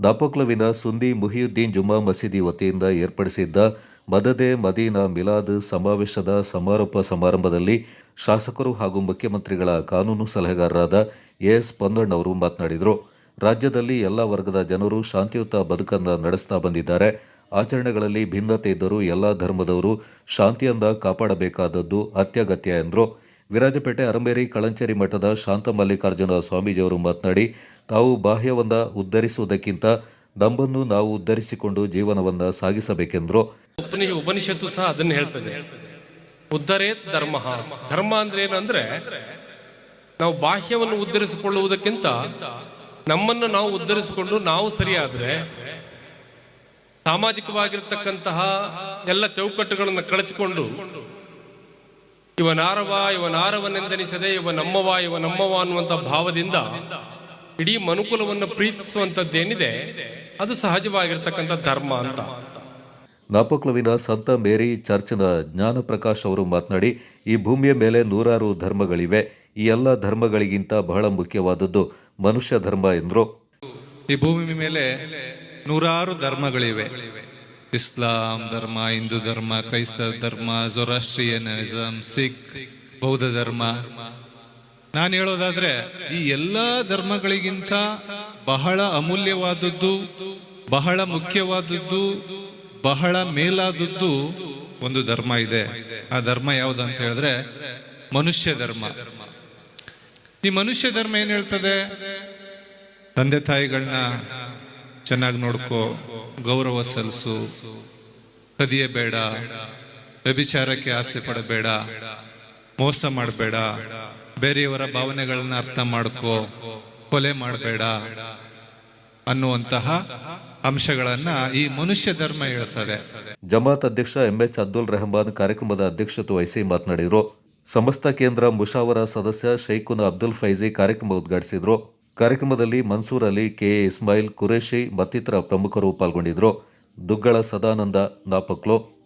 ನಾಪೋಕ್ಲವಿನ ಸುಂದಿ ಮುಹಿಯುದ್ದೀನ್ ಜುಮಾ ಮಸೀದಿ ವತಿಯಿಂದ ಏರ್ಪಡಿಸಿದ್ದ ಮದದೆ ಮದೀನಾ ಮಿಲಾದ್ ಸಮಾವೇಶದ ಸಮಾರೋಪ ಸಮಾರಂಭದಲ್ಲಿ ಶಾಸಕರು ಹಾಗೂ ಮುಖ್ಯಮಂತ್ರಿಗಳ ಕಾನೂನು ಸಲಹೆಗಾರರಾದ ಎಎಸ್ ಪೊನ್ನಣ್ಣವರು ಮಾತನಾಡಿದರು. ರಾಜ್ಯದಲ್ಲಿ ಎಲ್ಲ ವರ್ಗದ ಜನರು ಶಾಂತಿಯುತ ಬದುಕನ್ನು ನಡೆಸ್ತಾ ಬಂದಿದ್ದಾರೆ. ಆಚರಣೆಗಳಲ್ಲಿ ಭಿನ್ನತೆ ಇದ್ದರೂ ಎಲ್ಲ ಧರ್ಮದವರು ಶಾಂತಿಯಿಂದ ಕಾಪಾಡಬೇಕಾದದ್ದು ಅತ್ಯಗತ್ಯ ಎಂದರು. ವಿರಾಜಪೇಟೆ ಅರಂಬೇರಿ ಕಳಂಚೇರಿ ಮಠದ ಶಾಂತ ಮಲ್ಲಿಕಾರ್ಜುನ ಸ್ವಾಮೀಜಿಯವರು ಮಾತನಾಡಿ, ತಾವು ಬಾಹ್ಯವನ್ನ ಉದ್ಧರಿಸುವುದಕ್ಕಿಂತ ನಮ್ಮನ್ನು ನಾವು ಉದ್ಧರಿಸಿಕೊಂಡು ಜೀವನವನ್ನ ಸಾಗಿಸಬೇಕೆಂದರು. ಉಪನಿ ಉಪನಿಷತ್ತು ಸಹ ಅದನ್ನ ಹೇಳ್ತದೆ. ಉದ್ಧರೇ ಧರ್ಮ. ಧರ್ಮ ಅಂದ್ರೆ ಏನಂದ್ರೆ ನಾವು ಬಾಹ್ಯವನ್ನು ಉದ್ಧರಿಸಿಕೊಳ್ಳುವುದಕ್ಕಿಂತ ನಮ್ಮನ್ನು ನಾವು ಉದ್ಧರಿಸಿಕೊಂಡು ನಾವು ಸರಿಯಾದ್ರೆ, ಸಾಮಾಜಿಕವಾಗಿರ್ತಕ್ಕಂತಹ ಎಲ್ಲ ಚೌಕಟ್ಟುಗಳನ್ನು ಕಳಚಿಕೊಂಡು ಇವನಾರವ ಇವನಾರವನೆಂದೆನಿಸದೆ ಇವ ನಮ್ಮವ ಇವ ನಮ್ಮವ ಅನ್ನುವಂತ ಭಾವದಿಂದ ಇಡೀ ಮನುಕುಲವನ್ನು ಪ್ರೀತಿಸುವಂತದ್ದೇನಿದೆ ಅದು ಸಹಜವಾಗಿರ್ತಕ್ಕಂಥ ಧರ್ಮ ಅಂತ. ನಾಪಕ್ಲವಿನ ಸಂತ ಮೇರಿ ಚರ್ಚ್ನ ಜ್ಞಾನ ಪ್ರಕಾಶ್ ಅವರು ಮಾತನಾಡಿ ಈ ಭೂಮಿಯ ಮೇಲೆ ನೂರಾರು ಧರ್ಮಗಳಿವೆ. ಈ ಎಲ್ಲ ಧರ್ಮಗಳಿಗಿಂತ ಬಹಳ ಮುಖ್ಯವಾದದ್ದು ಮನುಷ್ಯ ಧರ್ಮ ಎಂದರು. ಈ ಭೂಮಿ ಮೇಲೆ ನೂರಾರು ಧರ್ಮಗಳಿವೆ. ಇಸ್ಲಾಂ ಧರ್ಮ, ಹಿಂದೂ ಧರ್ಮ, ಕ್ರೈಸ್ತ ಧರ್ಮ ಜೊರಾಸ್ಟ್ರಿಯನಿಸಂ ಸಿಖ್, ಬೌದ್ಧ ಧರ್ಮ. ನಾನು ಹೇಳೋದಾದ್ರೆ, ಈ ಎಲ್ಲ ಧರ್ಮಗಳಿಗಿಂತ ಬಹಳ ಅಮೂಲ್ಯವಾದದ್ದು, ಬಹಳ ಮುಖ್ಯವಾದದ್ದು, ಬಹಳ ಮೇಲಾದದ್ದು ಒಂದು ಧರ್ಮ ಇದೆ. ಆ ಧರ್ಮ ಯಾವುದು ಅಂತ ಹೇಳಿದ್ರೆ, ಮನುಷ್ಯ ಧರ್ಮ. ಈ ಮನುಷ್ಯ ಧರ್ಮ ಏನ್ ಹೇಳ್ತದೆ? ತಂದೆ ತಾಯಿಗಳನ್ನ ಚೆನ್ನಾಗಿ ನೋಡ್ಕೋ ಗೌರವ ಸಲ್ಲಿಸು. ಕದಿಯಬೇಡ ವ್ಯಭಿಚಾರಕ್ಕೆ ಆಸೆ ಪಡಬೇಡ. ಮೋಸ ಮಾಡಬೇಡ. ಬೇರೆಯವರ ಭಾವನೆಗಳನ್ನ ಅರ್ಥ ಮಾಡ್ಕೋ. ಕೊಲೆ ಮಾಡಬೇಡ ಅನ್ನುವಂತಹ ಅಂಶಗಳನ್ನ ಈ ಮನುಷ್ಯ ಧರ್ಮ ಹೇಳ್ತದೆ. ಜಮಾತ್ ಅಧ್ಯಕ್ಷ ಎಂಎಚ್ ಅಬ್ದುಲ್ ರೆಹಮಾನ್ ಕಾರ್ಯಕ್ರಮದ ಅಧ್ಯಕ್ಷತೆ ವಹಿಸಿ ಮಾತನಾಡಿದರು. ಸಮಸ್ತ ಕೇಂದ್ರ ಮುಷಾವರ ಸದಸ್ಯ ಶೈಖುನ್ ಅಬ್ದುಲ್ ಫೈಜಿ ಕಾರ್ಯಕ್ರಮ ಉದ್ಘಾಟಿಸಿದರು. ಕಾರ್ಯಕ್ರಮದಲ್ಲಿ ಮನ್ಸೂರ್ ಅಲಿ ಕೆ ಇಸ್ಮಾಯಿಲ್ ಕುರೇಶಿ ಮತ್ತಿತರ ಪ್ರಮುಖರು ಪಾಲ್ಗೊಂಡಿದ್ದರು. ದುಗ್ಗಳ ಸದಾನಂದ ನಾಪಕ್ಲು